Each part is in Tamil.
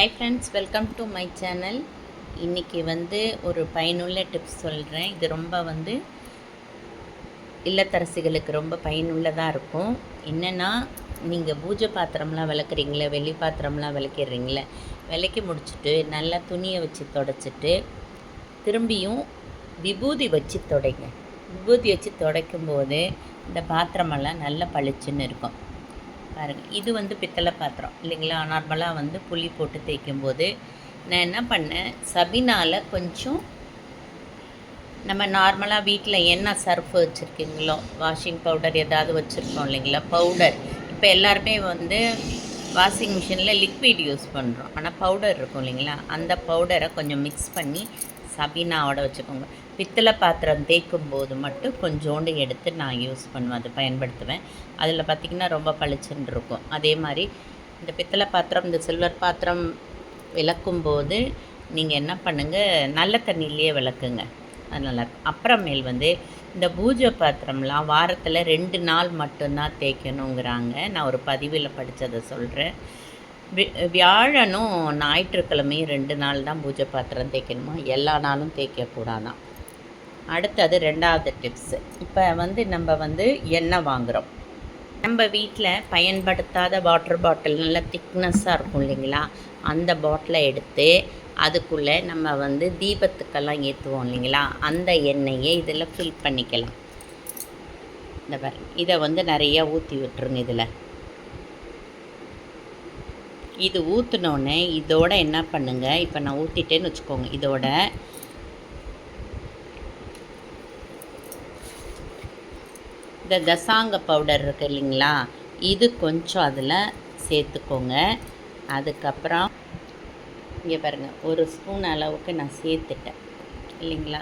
Hi friends welcome to my channel இன்றைக்கி வந்து ஒரு பயனுள்ள டிப்ஸ் சொல்கிறேன் இது ரொம்ப வந்து இல்லத்தரசிகளுக்கு ரொம்ப பயனுள்ளதாக இருக்கும். என்னென்னா நீங்கள் பூஜை பாத்திரம்லாம் விளக்குறீங்களே? வெள்ளி பாத்திரம்லாம் விளக்கிடுறீங்களே? விளக்கி முடிச்சுட்டு நல்லா துணியை வச்சு தொடச்சிட்டு திரும்பியும் விபூதி வச்சு துடைங்க. விபூதி வச்சு துடைக்கும் போது இந்த பாத்திரமெல்லாம் நல்லா பளிச்சுன்னு இருக்கும். பாருங்கள் இது வந்து பித்தளை பாத்திரம் இல்லைங்களா? நார்மலாக வந்து புளி போட்டு தேய்க்கும் போது நான் என்ன பண்ணேன்? சபினால் கொஞ்சம் நம்ம நார்மலாக வீட்டில் என்ன சர்ஃப் வச்சுருக்கீங்களோ? வாஷிங் பவுடர் ஏதாவது வச்சுருக்கோம் இல்லைங்களா? பவுடர் இப்போ எல்லாருமே வந்து வாஷிங் மிஷினில் லிக்விட் யூஸ் பண்ணுறோம் ஆனால் பவுடர் இருக்கும் இல்லைங்களா? அந்த பவுடரை கொஞ்சம் மிக்ஸ் பண்ணி சபீனாவோட வச்சுக்கோங்க. பித்தளை பாத்திரம் தேய்க்கும் போது மட்டும் கொஞ்சோண்டு எடுத்து நான் யூஸ் பண்ணுவேன். அதை பயன்படுத்துவேன். அதில் பார்த்திங்கன்னா ரொம்ப பளிச்சுன்னு இருக்கும். அதே மாதிரி இந்த பித்தளை பாத்திரம் இந்த சில்வர் பாத்திரம் விளக்கும் போது நீங்கள் என்ன பண்ணுங்கள் நல்ல தண்ணியிலேயே விளக்குங்க. அது நல்லா அப்புறமேல் வந்து இந்த பூஜை பாத்திரம்லாம் வாரத்தில் ரெண்டு நாள் மட்டும்தான் தேய்க்கணுங்கிறாங்க. நான் ஒரு பதிவில் படித்ததை சொல்கிறேன் வியாழனும் ஞாயிற்றுக்கிழமையும் ரெண்டு நாள் தான் பூஜை பாத்திரம் தேய்க்கணுமா? எல்லா நாளும் தேய்க்கக்கூடாதான் அடுத்தது ரெண்டாவது டிப்ஸு இப்போ வந்து நம்ம வந்து எண்ணெய் வாங்குகிறோம் நம்ம வீட்டில் பயன்படுத்தாத வாட்டர் பாட்டில் நல்லா திக்னஸ்ஸாக இருக்கும் இல்லைங்களா? அந்த பாட்டிலை எடுத்து அதுக்குள்ளே நம்ம வந்து தீபத்துக்கெல்லாம் ஏற்றுவோம் இல்லைங்களா? அந்த எண்ணெயை இதில் ஃபில் பண்ணிக்கலாம். இந்த பாருங்க இதை வந்து நிறையா ஊற்றி விட்டுருங்க இதில். இது ஊற்றினோடனே இதோட என்ன பண்ணுங்க? இப்போ நான் ஊற்றிட்டேன்னு வச்சுக்கோங்க இதோட. இந்த தசாங்க பவுடர் இருக்கு இல்லைங்களா? இது கொஞ்சம் அதில் சேர்த்துக்கோங்க. அதுக்கப்புறம் இங்கே பாருங்கள் ஒரு ஸ்பூன் அளவுக்கு நான் சேர்த்துட்டேன். இல்லைங்களா?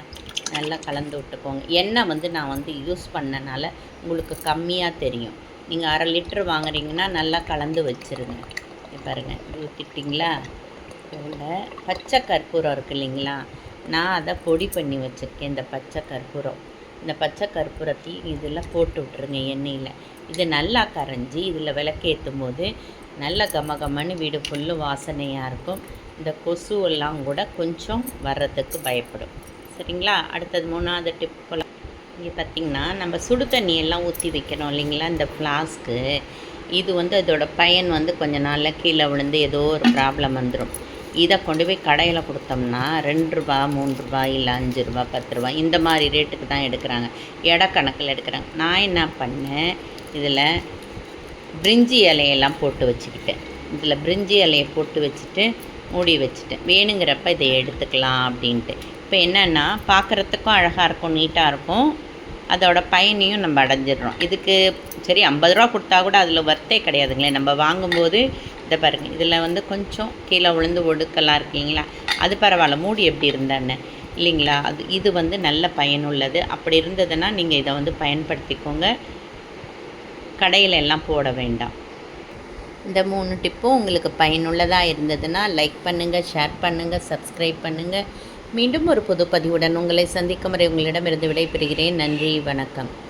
நல்லா கலந்து விட்டுக்கோங்க. எண்ணெய் வந்து நான் வந்து யூஸ் பண்ணனால உங்களுக்கு கம்மியாக தெரியும். நீங்கள் அரை லிட்டர் வாங்குறீங்கன்னா நல்லா கலந்து வச்சுருங்க. பாருங்கள் ஊற்றிட்டிங்களா இதில் பச்சை கற்பூரம் இருக்கு இல்லைங்களா? நான் அதை பொடி பண்ணி வச்சுருக்கேன் இந்த பச்சை கற்பூரம். இந்த பச்சை கற்பூரத்தையும் இதில் போட்டு விட்ருங்க எண்ணெயில். இது நல்லா கரைஞ்சி இதில் விளக்கேற்றும் போது நல்ல கமகமன்னு வீடு ஃபுல்லும் வாசனையாக இருக்கும். இந்த கொசுவெல்லாம் கூட கொஞ்சம் வர்றதுக்கு பயப்படும். சரிங்களா? அடுத்தது மூணாவது டிப் இங்கே பார்த்திங்கன்னா நம்ம சுடு தண்ணியெல்லாம் ஊற்றி வைக்கிறோம் இல்லைங்களா இந்த ஃப்ளாஸ்க்கு இது வந்து அதோட பயன் வந்து கொஞ்ச நாளில் கீழே விழுந்து ஏதோ ஒரு ப்ராப்ளம் வந்துடும் இதை கொண்டு போய் கடையில் கொடுத்தோம்னா ரெண்டு ரூபா மூணு ரூபா இல்லை அஞ்சு ரூபா பத்து ரூபா இந்த மாதிரி ரேட்டுக்கு தான் எடுக்கிறாங்க. இட கணக்கில் எடுக்கிறாங்க. நான் என்ன பண்ணேன் இதில் பிரிஞ்சி இலையெல்லாம் போட்டு வச்சுக்கிட்டேன். இதில் பிரிஞ்சி இலையை போட்டு வச்சுட்டு மூடி வச்சுட்டேன். வேணுங்கிறப்ப இதை எடுத்துக்கலாம் அப்படின்ட்டு. இப்போ என்னென்னா பார்க்குறதுக்கும் அழகாக இருக்கும் நீட்டாக இருக்கும். அதோட பயனையும் நம்ம அடைஞ்சிடுறோம். இதுக்கு சரி ஐம்பது ரூபா கொடுத்தா கூட அதில் வர்த்தே கிடையாதுங்களே. நம்ம வாங்கும்போது இதை பாருங்கள் இதில் வந்து கொஞ்சம் கீழே விழுந்து ஒடுக்கலாம் இருக்கீங்களா? அது பரவாயில்ல மூடி எப்படி இருந்தான்னு இல்லைங்களா? அது இது வந்து நல்ல பயனுள்ளது அப்படி இருந்ததுன்னா நீங்கள் இதை வந்து பயன்படுத்திக்கோங்க. கடையில் எல்லாம் போட வேண்டாம். இந்த மூணு டிப்பும் உங்களுக்கு பயனுள்ளதாக இருந்ததுன்னா லைக் பண்ணுங்கள் ஷேர் பண்ணுங்கள் சப்ஸ்கிரைப் பண்ணுங்கள் மீண்டும் ஒரு புது பதிவுடன் உங்களை சந்திக்கும் வரை உங்களிடமிருந்து விடைபெறுகிறேன். நன்றி வணக்கம்.